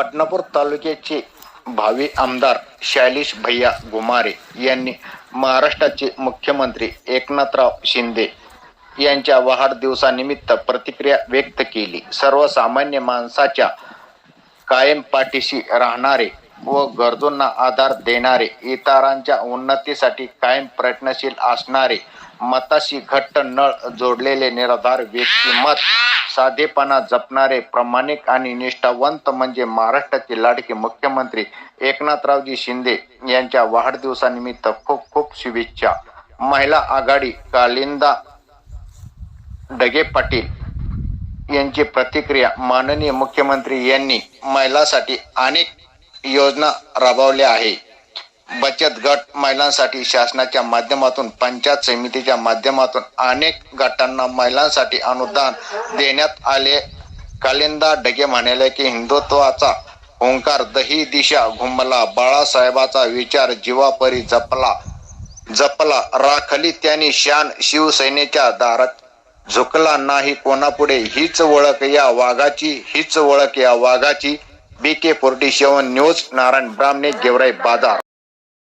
पटनापूर तालुक्याचे भावी आमदार शैलेश भैया गुमारे यांनी महाराष्ट्राचे मुख्यमंत्री एकनाथराव शिंदे यांच्या वाढदिवसानिमित्त प्रतिक्रिया व्यक्त केली. सर्वसामान्य माणसाच्या कायम पाठीशी राहणारे व गरजूंना आधार देणारे इतरांच्या उन्नतीसाठी कायम प्रयत्नशील असणारे मताशी घट्ट नळ जोडलेले निर्धार व्यक्तिमत साधेपणा जपणारे प्रामाणिक आणि निष्ठावंत म्हणजे महाराष्ट्राचे लाडके मुख्यमंत्री एकनाथरावजी शिंदे यांच्या वाढदिवसानिमित्त खूप खूप शुभेच्छा. महिला आघाडी कालिंदा डगे पाटील यांची प्रतिक्रिया माननीय मुख्यमंत्री यांनी महिलांसाठी अनेक योजना राबवल्या आहे. बचत गट महिलांसाठी शासनाच्या माध्यमातून पंचायत समितीच्या माध्यमातून अनेक गटांना महिलांसाठी अनुदान देण्यात आले. कालिंदा डगे म्हणाले की हिंदुत्वाचा ओंकार दही दिशा घुमला बाळासाहेबाचा विचार जीवापरी जपला जपला. राखली त्यांनी शान शिवसेनेच्या दारात. झुकला नाही कोणापुढे हीच ओळख या वाघाची हीच ओळख या वाघाची. B K forty seven news Narayan Brahmane Georai Bazar.